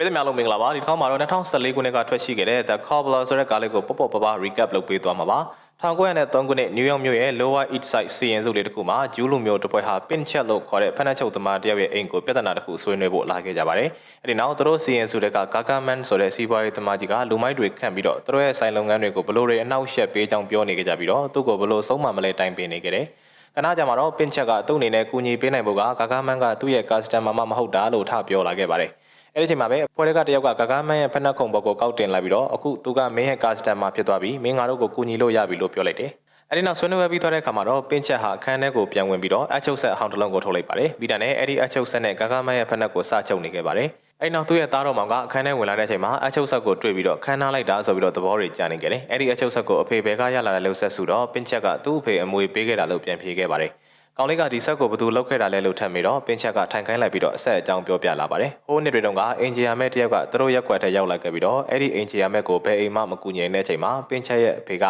ပြည်သူများလုံးမင်္ဂလာပါဒီတစ်ခေါက်မှာတော့2014ခုနှစ်ကထွက်ရှိခဲ့တဲ့ The Cobbler ဆိုတဲ့ကားလေးကိုပေါ့ပေါ့ပပ recap လုပ်ပေးသွားမှာပါ1903ခုနှစ် New York မြို့ရဲ့ Lower East Side စီရင်စုလေးတစ်ခုမှာဂျူးလူမျိုးတစ်ပွဲဟာ pin chat လို့ခေါ်တဲ့ဖက်နှက်ချုပ်သမားတယောက်ရဲ့အိမ်ကိုပြဿနာတစ်ခုဆွေးနွေးဖို့လာခဲ့ကြပါတယ်အဲ့ဒီနောက်သူတို့စီရင်စုတွေက Gagaman ဆိုတဲ့စီးပွားရေးသမားကြီးကလူမိုက်တွေခန့်ပြီးတော့သူတို့ရဲ့ဆိုင်လုပ်ငန်းတွေကိုဘလို့တွေအနောက်ရှက်ပေးကြောင်းပြောနေကြကြပြီးတော့သူ့ကိုဘလို့ဆုံးမမလဲတိုင်ပင်နေကြတယ်ခဏကြာမှာတော့ pin chat ကသူ့အနေနဲ့ကူညီပေးနိုင်ဖို့က Gagaman ကသူ့ရဲ့ customer မှမဟုတ်တာလို့ထပြောလာခဲ့ပါတယ် အဲ့ဒီချိန်မှာပဲဖွဲ့တွေကတယောက်ကဂဂမန်းရဲ့ဖက်နှက်ခုံဘောကိုကောက်တင်လိုက်ပြီးတော့အခုသူကမင်းရဲ့ကာစတန်မာဖြစ်သွားပြီးမင်းငါတို့ကိုကူညီလို့ရပြီလို့ပြောလိုက်တယ်။အဲ့ဒီနောက်ဆွေးနွေးပွဲပြီးသွားတဲ့အခါမှာတော့ပင်းချက်ဟာအခန်းထဲကိုပြန်ဝင်ပြီးတော့အချုပ်ဆက်အဟောင်းတစ်လုံးကိုထုတ်လိုက်ပါတယ်။ပြီးတဲ့နဲ့အဲ့ဒီအချုပ်ဆက်နဲ့ဂဂမန်းရဲ့ဖက်နှက်ကိုစချုပ်နေခဲ့ပါတယ်။အဲ့နောက်သူ့ရဲ့သားတော်မောင်ကအခန်းထဲဝင်လာတဲ့အချိန်မှာအချုပ်ဆက်ကိုတွေ့ပြီးတော့ခန်းနာလိုက်တာဆိုပြီးတော့သဘောတွေကြားနေခဲ့တယ်။အဲ့ဒီအချုပ်ဆက်ကိုအဖေဘယ်ကရလာတယ်လို့ဆက်စုတော့ပင်းချက်ကသူ့အဖေအမွေပေးခဲ့တာလို့ပြန်ဖြေခဲ့ပါတယ်။ ကောင်လေးကဒီဆက်ကိုဘသူလောက်ခဲ့တာလဲလို့ထပ်ပြီးတော့ပင်းချက်ကထိုင်ခိုင်းလိုက်ပြီးတော့အဆက်အကြောင်းပြောပြလာပါတယ်။ဟိုးနှစ်တွေတုန်းကအင်ဂျီယာမဲတယောက်ကသူတို့ရက်ွက်ထဲရောက်လာခဲ့ပြီးတော့အဲ့ဒီအင်ဂျီယာမဲကိုဘယ်အိမ်မှမကူညီတဲ့အချိန်မှာပင်းချက်ရဲ့အဖေက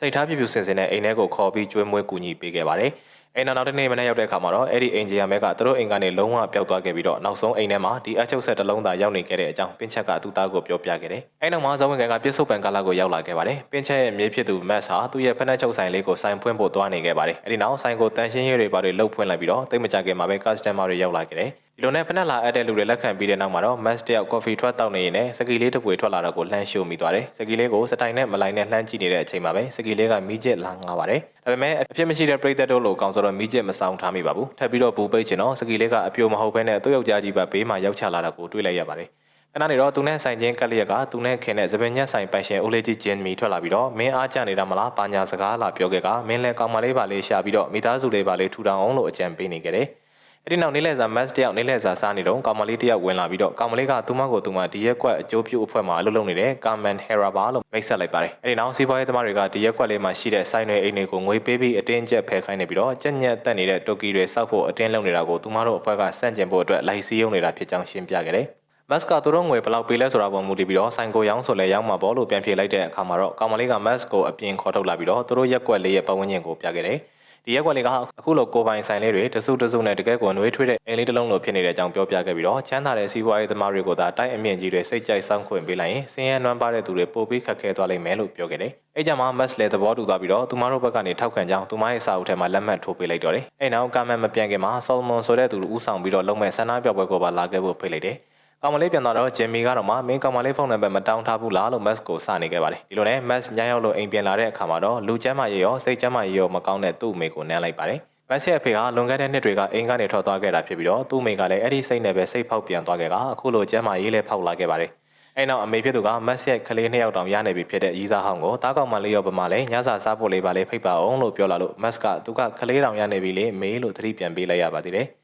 စိတ်ထားပြပြစင်စင်နဲ့အိမ်ထဲကိုခေါ်ပြီးကျွေးမွေးကူညီပေးခဲ့ပါတယ်။ အိမ်နောက်တစ်နေ့မနေ့ရောက်တဲ့အခါမှာတော့အဲ့ဒီအင်ဂျီယာမဲကသူတို့အိမ်ကနေလုံးဝပျောက်သွားခဲ့ပြီးတော့နောက်ဆုံးအိမ်ထဲမှာဒီအချုပ်ဆက်တစ်လုံးသာရောက်နေခဲ့တဲ့အကြောင်းပင်းချက်ကသူ့သားကိုပြောပြခဲ့တယ်။အဲ့နောက်မှာဇောဝင်ကန်ကပြစ်စုံပန်ကာလာကိုရောက်လာခဲ့ပါတယ်။ပင်းချက်ရဲ့မြေဖြစ်သူမက်စ်ဟာသူ့ရဲ့ဖက်နှက်ချုပ်ဆိုင်လေးကိုဆိုင်ဖွင့်ဖို့သွားနေခဲ့ပါတယ်။အဲ့ဒီနောက်ဆိုင်ကိုတန်ရှင်းရေးတွေပါတွေလှုပ်ဖွင့်လိုက်ပြီးတော့တိတ်မကြခင်မှာပဲ customer တွေရောက်လာခဲ့တယ်။ ဒီလိုနဲ့ဖက်နှက်လာအပ်တဲ့လူတွေလက်ခံပြီးတဲ့နောက်မှာတော့ mass တယောက် coffee ထွက်တောက်နေရင်လည်းစကီလေးတစ်ပွေထွက်လာတော့ကိုလှမ်းရှို့မိသွားတယ်။စကီလေးကိုစတိုင်နဲ့မလိုက်နဲ့လှမ်းကြည့်နေတဲ့အချိန်မှာပဲစကီလေးကမီးကျက်လာငားပါတယ်။ဒါပေမဲ့အဖြစ်မရှိတဲ့ပရိသတ်တို့လိုကောင်ဆိုတော့မီးကျက်မဆောင်ထားမိပါဘူး။ထပ်ပြီးတော့ဘူပိတ်ချင်တော့စကီလေးကအပြိုမဟုတ်ဘဲနဲ့သူ့ယောက်ျားကြီးပါဘေးမှာရောက်ချလာတာကိုတွေ့လိုက်ရပါတယ်။ခဏနေတော့သူနဲ့ဆိုင်ချင်းကက်လျက်ကသူနဲ့ခင်တဲ့သပင်ညက်ဆိုင်ပိုင်ရှင်ဦးလေးကြီးဂျင်မီထွက်လာပြီးတော့မင်းအားကြနေတာမလားပါညာစကားလာပြောခဲ့ကမင်းလဲကောင်မလေးပါလေးရှာပြီးတော့မိသားစုလေးပါလေးထူထောင်အောင်လို့အကြံပေးနေခဲ့တယ်။ အဲ့ဒီနောက်နေလဲစာမတ်တယောက်နေလဲစာစားနေတော့ကောင်မလေးတယောက်ဝင်လာပြီးတော့ကောင်မလေးကသူမကိုသူမဒီရက်ကွက်အကျိုးပြုအဖွဲ့မှာအလုပ်လုပ်နေတဲ့ကာမန်ဟေရာဘာလို့မိတ်ဆက်လိုက်ပါတယ်အဲ့ဒီနောက်စီးပွားရေးသမားတွေကဒီရက်ကွက်လေးမှာရှိတဲ့ဆိုင်တွေအိမ်တွေကိုငွေပေးပြီးအတင်းကျပ်ဖယ်ခိုင်းနေပြီးတော့ကြက်ညက်တက်နေတဲ့တိုကီတွေစောက်ဖို့အတင်းလုပ်နေတာကိုသူမတို့အဖွဲ့ကစန့်ကျင်ဖို့အတွက်လိုက်စည်းရုံးနေတာဖြစ်ကြောင်းရှင်းပြခဲ့တယ်မတ်ကသူတို့ငွေဘယ်လောက်ပေးလဲဆိုတာပေါ်မူတည်ပြီးတော့ဆိုင်ကိုရောင်းဆိုလဲရောင်းမှာပေါ့လို့ပြန်ဖြေလိုက်တဲ့အခါမှာတော့ကောင်မလေးကမတ်ကိုအပြင်ခေါ်ထုတ်လာပြီးတော့သူတို့ရက်ကွက်လေးရဲ့ပတ်ဝန်းကျင်ကိုပြခဲ့တယ် ဒီရက်ွက်လေးကအခုလိုကိုပိုင်ဆိုင်လေးတွေတစုတစုနဲ့တကယ်ကိုနှွေးထွေးတဲ့အိမ်လေးတစ်လုံးလိုဖြစ်နေတဲ့အကြောင်းပြောပြခဲ့ပြီးတော့ချမ်းသာတဲ့စီးပွားရေးသမားတွေကိုသာတိုက်အမြင့်ကြီးတွေစိတ်ကြိုက်စောင့်ခွင့်ပေးလိုက်ရင်စင်းရဲနွမ်းပါတဲ့သူတွေပိုပြီးခက်ခဲသွားလိမ့်မယ်လို့ပြောခဲ့တယ်။အဲကြမှာမတ်လည်းသဘောတူသွားပြီးတော့သူမတို့ဘက်ကနေထောက်ခံကြောင်းသူမရဲ့စာအုပ်ထဲမှာလက်မှတ်ထိုးပေးလိုက်တော့တယ်။အဲနောက်ကာမန်မပြန်ခင်မှာဆော်လမွန်ဆိုတဲ့သူဦးဆောင်ပြီးတော့လုံမဲ့ဆန္ဒပြပွဲကိုပါလာခဲ့ဖို့ဖိတ်လိုက်တယ်။ ကောင်မလေးပြန်သွားတော့ဂျင်မီကတော့မှမင်းကောင်မလေးဖုန်းနံပါတ်မတောင်းထားဘူးလားလို့မတ်ကိုစနေခဲ့ပါတယ်ဒီလိုနဲ့မတ်ညရောက်လို့အိမ်ပြန်လာတဲ့အခါမှာတော့လူချမ်းမရေရောစိတ်ချမ်းမရေရောမကောင်းတဲ့သူ့အမေကိုနမ်းလိုက်ပါတယ်မတ်ရဲ့အဖေကလွန်ခဲ့တဲ့နှစ်တွေကအိမ်ကနေထွက်သွားခဲ့တာဖြစ်ပြီးတော့သူ့မိကလည်းအဲ့ဒီစိတ်နဲ့ပဲစိတ်ဖောက်ပြန်သွားခဲ့ကအခုလိုကျမ်းမာရေးလည်းဖောက်လာခဲ့ပါတယ်။အဲ့နောက်အမေဖြစ်သူကမတ်ရဲ့ကလေးနှစ်ယောက်တောင်ရနေပြီဖြစ်တဲ့ရီးစားဟောင်းကိုတားကောင်မလေးရောပမာလည်းညစာစားဖို့လေးပါလေးဖိတ်ပါအောင်လို့ပြောလာလို့မတ်ကသူကကလေးတောင်ရနေပြီလေမေးလို့သတိပြန်ပေးလိုက်ရပါသေးတယ်။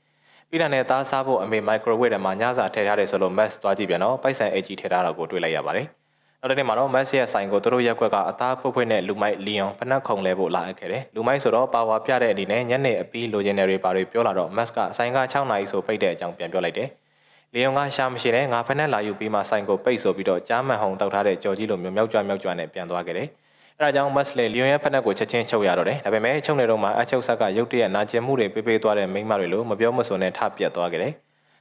ပြီးတော့နဲ့သားစားဖို့အမေမိုက်ခရိုဝေ့ထဲမှာညစာထည့်ထားတယ်ဆိုလို့မတ်သွားကြည့်ပြန်တော့ပိုက်ဆံအကြီးထည့်ထားတာကိုတွေ့လိုက်ရပါတယ်။နောက်တစ်နေ့မှာတော့မက်ဆီရဲ့ဆိုင်ကိုသူတို့ရက်ွက်ကအသားဖွေ့ဖွေ့နဲ့လူမိုက်လီယွန်ဖနက်ခုံလဲဖို့လာအပ်ခဲ့တယ်လူမိုက်ဆိုတော့ပါဝါပြတဲ့အနေနဲ့ညနေအပီးလိုချင်တဲ့တွေပါတွေပြောလာတော့မက်ကဆိုင်က6နာရီဆိုပိတ်တဲ့အကြောင်းပြန်ပြောလိုက်တယ်လီယွန်ကရှာမရှိနဲ့ငါဖနက်လာယူပြီးမှဆိုင်ကိုပိတ်ဆိုပြီးတော့ကြားမှန်ဟုံတောက်ထားတဲ့ကြော်ကြီးလိုမျိုးမြောက်ကြွမြောက်ကြွနဲ့ပြန်သွားခဲ့တယ် အဲဒါကြောင့်မက်လေလီယွန်ရဲ့ဖက်နှက်ကိုချက်ချင်းချုပ်ရတော့တယ်ဒါပေမဲ့ချုပ်နေတော့မှအချုပ်ဆက်ကရုတ်တရက်နာကျင်မှုတွေပေးပေးသွားတဲ့မိန်းမတွေလိုမပြောမစွန်နဲ့ထပြတ်သွားခဲ့တယ်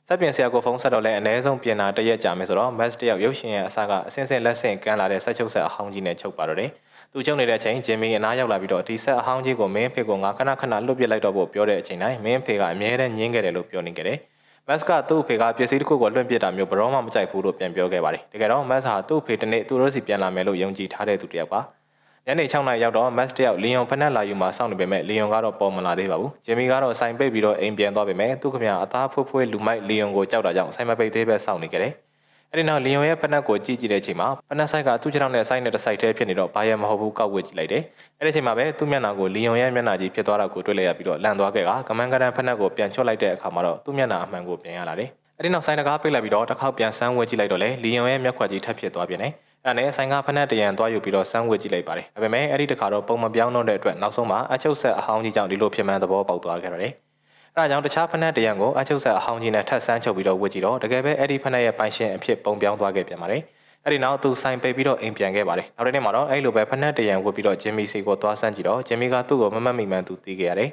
စက်ပြင်ဆရာကိုဖုန်းဆက်တော့လဲအ ਨੇ ဆုံးပြင်တာတရက်ကြာမယ်ဆိုတော့ Max တယောက်ရုပ်ရှင်ရဲ့အစကအစင်းစင်းလက်ဆင့်ကမ်းလာတဲ့ဆက်ချုပ်ဆက်အဟောင်းကြီးနဲ့ချုပ်ပါတော့တယ်။သူချုပ်နေတဲ့အချိန်ဂျင်မီအနားရောက်လာပြီးတော့ဒီဆက်အဟောင်းကြီးကိုမင်းဖေကိုငါခဏခဏလွတ်ပစ်လိုက်တော့ဖို့ပြောတဲ့အချိန်တိုင်းမင်းဖေကအမြဲတမ်းညင်းခဲ့တယ်လို့ပြောနေခဲ့တယ်။ Max ကသူ့ဖေကပစ္စည်းတစ်ခုကိုလွှင့်ပစ်တာမျိုးဘရောမှမကြိုက်ဘူးလို့ပြန်ပြောခဲ့ပါတယ်။တကယ်တော့ Max ဟာသူ့ဖေတနေ့သူတို့စီပြန်လာမယ်လို့ယုံကြည်ထားတဲ့သူတစ်ယောက်ပါ။ ညနေ6နာရီရောက်တော့ Max တယောက်လီယွန်ဖက်နက်လာယူမှာစောင့်နေပေမဲ့လီယွန်ကတော့ပေါ်မလာသေးပါဘူးဂျင်မီကတော့ဆိုင်ပိတ်ပြီးတော့အိမ်ပြန်သွားပေမဲ့သူ့ခမအသားဖွေးဖွေးလူမိုက်လီယွန်ကိုကြောက်တာကြောင့်ဆိုင်မပိတ်သေးပဲစောင့်နေကြတယ်အဲ့ဒီနောက်လီယွန်ရဲ့ဖက်နက်ကိုကြည့်ကြည့်တဲ့အချိန်မှာဖက်နက်ဆိုင်ကသူ့ခြေထောက်နဲ့ဆိုင်နဲ့တစ်ဆိုင်တည်းဖြစ်နေတော့ဘာရမဟုတ်ဘူးကောက်ဝစ်ကြည့်လိုက်တယ်အဲ့ဒီအချိန်မှာပဲသူ့မျက်နှာကိုလီယွန်ရဲ့မျက်နှာကြီးဖြစ်သွားတာကိုတွေ့လိုက်ရပြီးတော့လန့်သွားခဲ့ကကမန်ကရန်ဖက်နက်ကိုပြန်ချွတ်လိုက်တဲ့အခါမှာတော့သူ့မျက်နှာအမှန်ကိုပြန်ရလာတယ်အဲ့ဒီနောက်ဆိုင်တကားပိတ်လိုက်ပြီးတော့တစ်ခေါက်ပြန်ဆန်းဝဲကြည့်လိုက်တော့လေလီယွန်ရဲ့မျက်ခွက်ကြီးထပ်ဖြစ်သွားပြန်တယ် အဲ့နဲ့ဆိုင်ကဖက်နှက်တရံသွားယူပြီးတော့စမ်းဝစ်ကြည့်လိုက်ပါတယ်ဒါပေမဲ့အဲ့ဒီတခါတော့ပုံမပြောင်းတော့တဲ့အတွက်နောက်ဆုံးမှာအချုပ်ဆက်အဟောင်းကြီးကြောင့်ဒီလိုဖြစ်မှန်းသဘောပေါက်သွားခဲ့ရတယ်အဲ့ဒါကြောင့်တခြားဖက်နှက်တရံကိုအချုပ်ဆက်အဟောင်းကြီးနဲ့ထပ်ဆန်းချုပ်ပြီးတော့ဝစ်ကြည့်တော့တကယ်ပဲအဲ့ဒီဖက်နှက်ရဲ့ပိုင်ရှင်အဖြစ်ပုံပြောင်းသွားခဲ့ပြန်ပါတယ်အဲ့ဒီနောက်သူဆိုင်ပိတ်ပြီးတော့အိမ်ပြန်ခဲ့ပါတယ်နောက်တစ်နေ့မှာတော့အဲ့လိုပဲဖက်နှက်တရံဝစ်ပြီးတော့ဂျင်မီစီကိုသွားဆန်းကြည့်တော့ဂျင်မီကသူ့ကိုမမတ်မိမှန်သူတီးခဲ့ရတယ်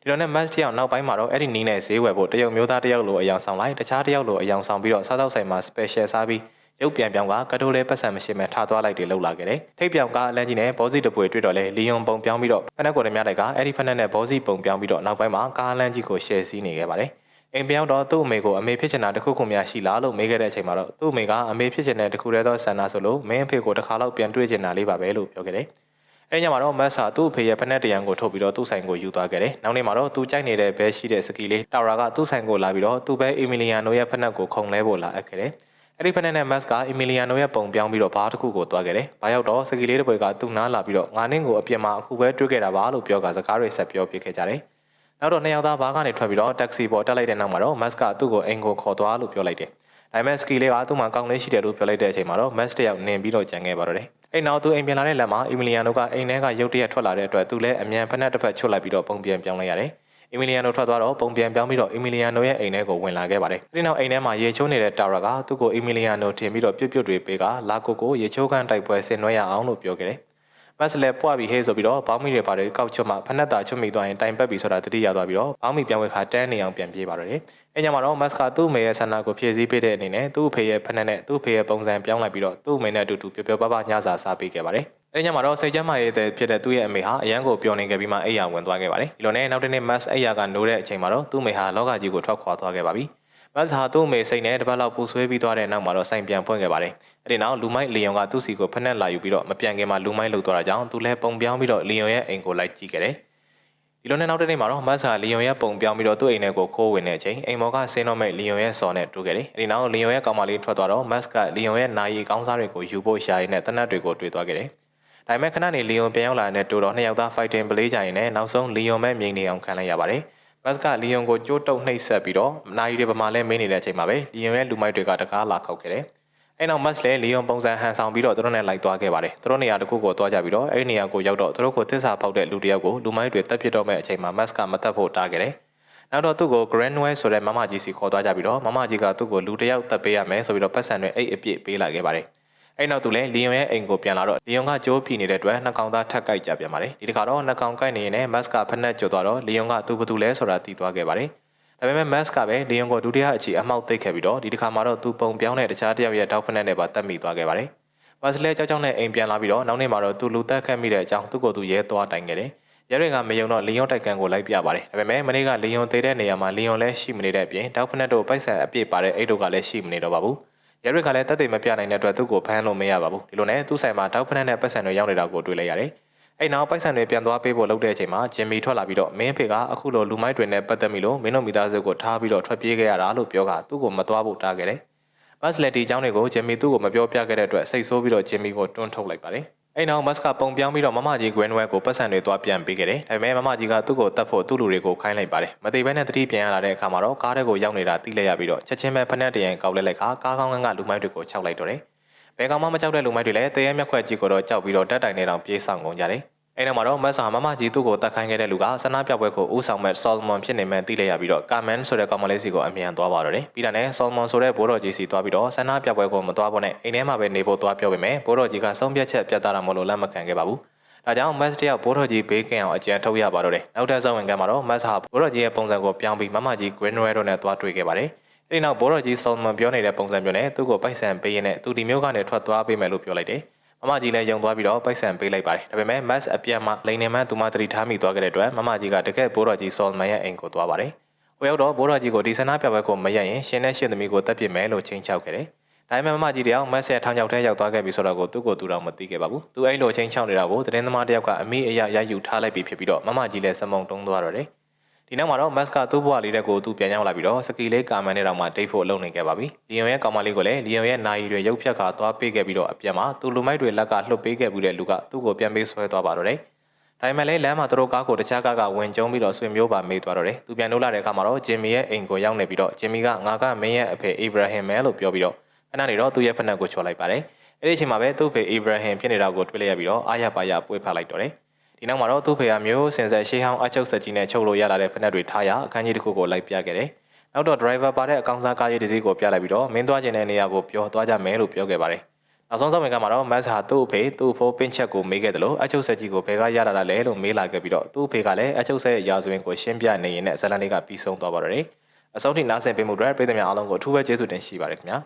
ဒီဒီလိုနဲ့ match တယောက်နောက်ပိုင်းမှာတော့အဲ့ဒီနီးနဲ့ဈေးဝယ်ဖို့တရုတ်မျိုးသားတယောက်လိုအယောင်ဆောင်လိုက်တခြားတယောက်လိုအယောင်ဆောင်ပြီးတော့စားသောက်ဆိုင်မှာ special စားပြီး ရုပ်ပြန်ပြောင်းကကတိုးလေးပတ်စံမရှိမဲ့ထားသွားလိုက်တွေလှုပ်လာခဲ့တယ်။ထိပ်ပြောင်ကအလန်းကြီးနဲ့ဘောစီတပွေတွေ့တော့လဲလီယွန်ပုံပြောင်းပြီးတော့ဖနက်ကိုရမြတိုက်ကအဲ့ဒီဖနက်နဲ့ဘောစီပုံပြောင်းပြီးတော့နောက်ပိုင်းမှာကားအလန်းကြီးကို share စီးနေခဲ့ပါတယ်။အိမ်ပြောင်းတော့သူ့အမေကိုအမေဖြစ်ချင်တာတစ်ခုခုများရှိလားလို့မေးခဲ့တဲ့အချိန်မှာတော့သူ့အမေကအမေဖြစ်ချင်တဲ့တစ်ခုတည်းသောဆန္ဒဆိုလို့မင်းအဖေကိုတစ်ခါတော့ပြန်တွေ့ချင်တာလေးပါပဲလို့ပြောခဲ့တယ်။အဲဒီညမှာတော့မတ်ဆာသူ့အဖေရဲ့ဖက်နဲ့တရံကိုထုတ်ပြီးတော့သူ့ဆိုင်ကိုယူသွားခဲ့တယ်။နောက်နေ့မှာတော့သူကြိုက်နေတဲ့ဘဲရှိတဲ့စကီလေးတာရာကသူ့ဆိုင်ကိုလာပြီးတော့သူ့ဘဲအီမီလီယန်နိုရဲ့ဖက်နဲ့ကိုခုံလဲဖို့လာအပ်ခဲ့တယ်။ အဲဒီဖက်နဲ့နဲ့မတ်စ်ကအီမီလီယန်နိုရဲ့ပုံပြောင်းပြီးတော့ဘားတစ်ခုကိုသွားခဲ့တယ်။ဘာရောက်တော့စကီလေးတစ်ပွဲကသူ့နားလာပြီးတော့ငါနင်းကိုအပြင်မှာအခုပဲတွေ့ခဲ့တာပါလို့ပြောကစကားတွေဆက်ပြောပြခဲ့ကြတယ်။နောက်တော့နှစ်ယောက်သားဘားကနေထွက်ပြီးတော့တက္ကစီပေါ်တက်လိုက်တဲ့နောက်မှာတော့မတ်စ်ကသူ့ကိုအိမ်ကိုခေါ်သွားလို့ပြောလိုက်တယ်။ဒါပေမဲ့စကီလေးကသူ့မှာကောင်းလေးရှိတယ်လို့ပြောလိုက်တဲ့အချိန်မှာတော့မတ်စ်တယောက်နင်ပြီးတော့ကြံခဲ့ပါတော့တယ်။အဲ့နောက်သူအိမ်ပြန်လာတဲ့လမ်းမှာအီမီလီယန်နိုကအိမ်ထဲကရုတ်တရက်ထွက်လာတဲ့အတွက်သူလည်းအမြန်ဖက်နဲ့တစ်ဖက်ချွတ်လိုက်ပြီးတော့ပုံပြန်ပြောင်းလိုက်ရတယ်။ အီမီလီယန်နိုထွက်သွားတော့ပုံပြန်ပြောင်းပြီးတော့အီမီလီယန်နိုရဲ့အိမ်ထဲကိုဝင်လာခဲ့ပါတယ်။ဒီနောက်အိမ်ထဲမှာရေချိုးနေတဲ့တာရာကသူ့ကိုအီမီလီယန်နိုထင်ပြီးတော့ပြုတ်ပြုတ်တွေပေးကလာကိုကိုရေချိုးခန်းတိုက်ပွဲဆင်နွှဲရအောင်လို့ပြောခဲ့တယ်။မတ်စလဲပွားပြီးဟေးဆိုပြီးတော့ဘောင်းမီတွေပါတယ်ကောက်ချွတ်မှဖက်နဲ့တာချွတ်မိသွားရင်တိုင်ပတ်ပြီးဆိုတာတတိရသွားပြီးတော့ဘောင်းမီပြန်ဝဲခါတန်းနေအောင်ပြန်ပြေးပါတော့တယ်။အဲညမှာတော့မတ်ကသူ့အမေရဲ့ဆန္ဒကိုဖြည့်ဆည်းပေးတဲ့အနေနဲ့သူ့အဖေရဲ့ဖက်နဲ့နဲ့သူ့အဖေရဲ့ပုံစံပြောင်းလိုက်ပြီးတော့သူ့အမေနဲ့အတူတူပျော်ပျော်ပါးပါးညစာစားပေးခဲ့ပါတယ်။ အဲညမှာတော့စိတ်ချမ်းသာရေးတဲ့ဖြစ်တဲ့သူ့ရဲ့အမေဟာအရန်ကိုပျော်နေခဲ့ပြီးမှအိယာဝင်သွားခဲ့ပါတယ်။ဒီလိုနဲ့နောက်တစ်နေ့မတ်အိယာကနိုးတဲ့အချိန်မှာတော့သူ့အမေဟာလောကကြီးကိုထွက်ခွာသွားခဲ့ပါပြီ။မတ်ဟာသူ့အမေစိတ်နဲ့တပတ်လောက်ပူဆွေးပြီးသွားတဲ့နောက်မှာတော့စိုင်ပြန်ဖွင့်ခဲ့ပါတယ်။အဲဒီနောက်လူမိုက်လီယွန်ကသူ့စီကိုဖက်နဲ့လာယူပြီးတော့မပြန်ခင်မှာလူမိုက်လှုပ်သွားတာကြောင့်သူလည်းပုံပြောင်းပြီးတော့လီယွန်ရဲ့အိမ်ကိုလိုက်ကြည့်ခဲ့တယ်။ဒီလိုနဲ့နောက်တစ်နေ့မှာတော့မတ်ဆာလီယွန်ရဲ့ပုံပြောင်းပြီးတော့သူ့အိမ်ထဲကိုခိုးဝင်တဲ့အချိန်အိမ်မော်ကဆင်းတော့မဲ့လီယွန်ရဲ့စော်နဲ့တူခဲ့တယ်။အဲဒီနောက်လီယွန်ရဲ့ကောင်မလေးထွက်သွားတော့မတ်ကလီယွန်ရဲ့နာရီကောင်းစားတွေကိုယူဖို့ရှာရင်းနဲ့တနတ်တွေကိုတွေ့သွားခဲ့တယ်။ ဒါပေမဲ့ခဏနေလီယွန်ပြန်ရောက်လာတဲ့တူတော့နှစ်ယောက်သား fighting ပလေးကြရင်နဲ့နောက်ဆုံးလီယွန်မဲ့မြိန်နေအောင်ခံလိုက်ရပါတယ်။မတ်ကလီယွန်ကိုကြိုးတုပ်နှိပ်ဆက်ပြီးတော့နာရီတွေပမာလဲမင်းနေတဲ့အချိန်မှာပဲလီယွန်ရဲ့လူမိုက်တွေကတကားလာခောက်ခဲ့တယ်။အဲ့နောက်မတ်လည်းလီယွန်ပုံစံဟန်ဆောင်ပြီးတော့သူတို့နဲ့လိုက်သွားခဲ့ပါတယ်။သူတို့နေရာတစ်ခုကိုသွားကြပြီးတော့အဲ့ဒီနေရာကိုရောက်တော့သူတို့ကိုသစ္စာပေါက်တဲ့လူတစ်ယောက်ကိုလူမိုက်တွေတက်ပစ်တော့မဲ့အချိန်မှာမတ်ကမတက်ဖို့တားခဲ့တယ်။နောက်တော့သူ့ကို Grand Well ဆိုတဲ့မမကြီးစီခေါ်သွားကြပြီးတော့မမကြီးကသူ့ကိုလူတစ်ယောက်တက်ပေးရမယ်ဆိုပြီးတော့ပတ်စံတွေအိတ်အပြည့်ပေးလာခဲ့ပါတယ်။ အဲ့နောက်သူလည်းလီယွန်ရဲ့အိမ်ကိုပြန်လာတော့လီယွန်ကကြိုးပြနေတဲ့အတွက်နှကောင်သားထက်ကြိုက်ကြပြန်ပါတယ်။ဒီတစ်ခါတော့နှကောင်ကိုက်နေရင်လည်းမတ်ကဖက်နဲ့ကျွတ်သွားတော့လီယွန်ကသူ့ဘသူလဲဆိုတာတီးသွားခဲ့ပါတယ်။ဒါပေမဲ့မတ်ကပဲလီယွန်ကိုဒုတိယအချီအမှောက်သိပ်ခဲ့ပြီးတော့ဒီတစ်ခါမှာတော့သူပုံပြောင်းတဲ့တခြားတစ်ယောက်ရဲ့တောက်ဖက်နဲ့ပါတက်မိသွားခဲ့ပါတယ်။မတ်လည်းကြောက်ကြောက်နဲ့အိမ်ပြန်လာပြီးတော့နောက်နေ့မှာတော့သူလူတက်ခတ်မိတဲ့အကြောင်းသူ့ကိုယ်သူရဲသွားတိုင်ခဲ့တယ်။ရဲတွေကမယုံတော့လီယွန်တိုက်ကန်ကိုလိုက်ပြပါတယ်။ဒါပေမဲ့မနေ့ကလီယွန်သေးတဲ့နေရာမှာလီယွန်လည်းရှိမနေတဲ့အပြင်တောက်ဖက်နဲ့တို့ပိုက်ဆံအပြည့်ပါတဲ့အိတ်တို့ကလည်းရှိမနေတော့ပါဘူး။ ရဲတွေကလည်းတက်သိမပြနိုင်တဲ့အတွက်သူ့ကိုဖမ်းလို့မရပါဘူး။ဒီလိုနဲ့သူ့ဆိုင်မှာတောက်ဖက်နဲ့ပတ်စံတွေရောက်နေတာကိုတွေ့လိုက်ရတယ်။အဲ့နောက်ပိုက်ဆံတွေပြန်သွားပေးဖို့လုပ်တဲ့အချိန်မှာဂျင်မီထွက်လာပြီးတော့မင်းဖေကအခုလိုလူမိုက်တွေနဲ့ပတ်သက်မိလို့မင်းတို့မိသားစုကိုထားပြီးတော့ထွက်ပြေးခဲ့ရတာလို့ပြောကသူ့ကိုမသွားဖို့တားခဲ့တယ်။မတ်လက်တီအကြောင်းတွေကိုဂျင်မီသူ့ကိုမပြောပြခဲ့တဲ့အတွက်စိတ်ဆိုးပြီးတော့ဂျင်မီကိုတွန်းထုတ်လိုက်ပါတယ်။ အဲ့နောက်မတ်ကပုံပြောင်းပြီးတော့မမကြီးဂွင်ဝဲကိုပတ်စံတွေသွားပြန်ပေးခဲ့တယ်။ဒါပေမဲ့မမကြီးကသူ့ကိုတတ်ဖို့သူ့လူတွေကိုခိုင်းလိုက်ပါတယ်။မသိဘဲနဲ့တတိပြန်ရလာတဲ့အခါမှာတော့ကားထဲကိုရောက်နေတာသိလိုက်ရပြီးတော့ချက်ချင်းပဲဖက်နဲ့တရံကောက်လိုက်လိုက်ခါကားကောင်းကန်းကလူမိုက်တွေကိုခြောက်လိုက်တော့တယ်။ဘယ်ကောင်မှမကြောက်တဲ့လူမိုက်တွေလည်းတရဲမျက်ခွက်ကြီးကိုတော့ကြောက်ပြီးတော့တက်တိုင်နေတော့ပြေးဆောင်ကုန်ကြတယ်။ အဲ့နောက်မှာတော့မတ်ဆာမမကြီးသူ့ကိုတက်ခိုင်းခဲ့တဲ့လူကဆန္ဒပြပွဲကိုဦးဆောင်မဲ့ဆော်လမွန်ဖြစ်နေမှန်းသိလိုက်ရပြီးတော့ကာမန်ဆိုတဲ့ကောင်မလေးစီကိုအမြန်သွားပါတော့တယ်ပြီးတာနဲ့ဆော်လမွန်ဆိုတဲ့ဘိုးတော်ကြီးစီသွားပြီးတော့ဆန္ဒပြပွဲကိုမသွားဖို့နဲ့အိမ်ထဲမှာပဲနေဖို့သွားပြောပေမဲ့ဘိုးတော်ကြီးကဆုံးဖြတ်ချက်ပြတ်သားတာမလို့လက်မခံခဲ့ပါဘူးဒါကြောင့်မတ်တယောက်ဘိုးတော်ကြီးဘေးကင်းအောင်အကြံထုတ်ရပါတော့တယ်နောက်ထပ်ဆုံးဝင်ကမှာတော့မတ်ဟာဘိုးတော်ကြီးရဲ့ပုံစံကိုပြောင်းပြီးမမကြီး Green Red တို့နဲ့သွားတွေ့ခဲ့ပါတယ်အဲဒီနောက်ဘိုးတော်ကြီးဆော်လမွန်ပြောနေတဲ့ပုံစံမျိုးနဲ့သူ့ကိုပိုက်ဆံပေးရင်းနဲ့သူဒီမျိုးကနေထွက်သွားပေးမယ်လို့ပြောလိုက်တယ် မမကြီးလည်းယုံသွားပြီးတော့ပိုက်ဆံပေးလိုက်ပါတယ်ဒါပေမဲ့ mass အပြန်မှာလိန်နေမှသူမတတိထားမိသွားခဲ့တဲ့အတွက်မမကြီးကတကယ်ဘိုးတော်ကြီးဆော်မန်ရဲ့အိမ်ကိုသွားပါတယ်ဟိုရောက်တော့ဘိုးတော်ကြီးကိုဒီဆန္ဒပြပွဲကိုမရက်ရင်ရှင်နဲ့ရှင်သမီးကိုတပ်ပစ်မယ်လို့ချိန်ချောက်ခဲ့တယ်ဒါပေမဲ့မမကြီးတယောက် mass ရဲ့ထောင်ချောက်ထဲရောက်သွားခဲ့ပြီဆိုတော့ကိုသူ့ကိုသူတော့မသိခဲ့ပါဘူးသူအဲ့လိုချိန်ချောက်နေတာကိုသတင်းသမားတယောက်ကအမိအယရယူထားလိုက်ပြီးဖြစ်ပြီးတော့မမကြီးလည်းစမုံတုံးသွားတော့တယ် ဒီနောက်မှာတော့မတ်ကသူ့ဘဝလေးတဲ့ကိုသူပြန်ရောက်လာပြီးတော့စကီလေးကာမန်နဲ့တော့မှတိတ်ဖို့လုပ်နေခဲ့ပါပြီ။လီယွန်ရဲ့ကောင်မလေးကိုလည်းလီယွန်ရဲ့နာယီတွေရုပ်ဖြတ်ခါသွားပေးခဲ့ပြီးတော့အပြန်မှာသူလူမိုက်တွေလက်ကလှုပ်ပေးခဲ့ပြီးတဲ့လူကသူ့ကိုပြန်ပေးဆွဲသွားပါတော့တယ်။ဒါပေမဲ့လည်းလမ်းမှာသူတို့ကားကိုတခြားကားကဝင်ကျုံပြီးတော့ဆွေမျိုးပါမေးသွားတော့တယ်။သူပြန်လို့လာတဲ့အခါမှာတော့ဂျင်မီရဲ့အိမ်ကိုရောက်နေပြီးတော့ဂျင်မီကငါကမင်းရဲ့အဖေအိဗရာဟင်မဲလို့ပြောပြီးတော့ခဏနေတော့သူ့ရဲ့ဖက်နက်ကိုချော်လိုက်ပါတယ်။အဲ့ဒီအချိန်မှာပဲသူ့ဖေအိဗရာဟင်ဖြစ်နေတာကိုတွေ့လိုက်ရပြီးတော့အာရပါရပွေးဖလိုက်တော့တယ်။ ဒီနောက်မှာတော့သူ့ဖေကမျိုးစင်ဆက်ရှေးဟောင်းအချုပ်ဆက်ကြီးနဲ့ချုပ်လို့ရလာတဲ့ဖက်နက်တွေထားရအခန်းကြီးတစ်ခုကိုလိုက်ပြခဲ့တယ်။နောက်တော့ driver ပါတဲ့အကောင်စားကားကြီးတစ်စီးကိုပြလိုက်ပြီးတော့မင်းသွားကျင်တဲ့နေရာကိုပြောသွားကြမယ်လို့ပြောခဲ့ပါတယ်။နောက်ဆုံးဆောင်ဝင်ကမှာတော့မတ်ဟာသူ့အဖေသူ့ဖိုးပင့်ချက်ကိုမေးခဲ့တယ်လို့အချုပ်ဆက်ကြီးကိုဘယ်ကရလာတာလဲလို့မေးလာခဲ့ပြီးတော့သူ့အဖေကလည်းအချုပ်ဆက်ရဲ့ရာဇဝင်ကိုရှင်းပြနေရင်နဲ့ဇလန်လေးကပြီးဆုံးသွားပါတော့တယ်အဆုံးထိနားဆင်ပေးမှုအတွက်ပြည်သူများအားလုံးကိုအထူးပဲကျေးဇူးတင်ရှိပါတယ်ခင်ဗျာ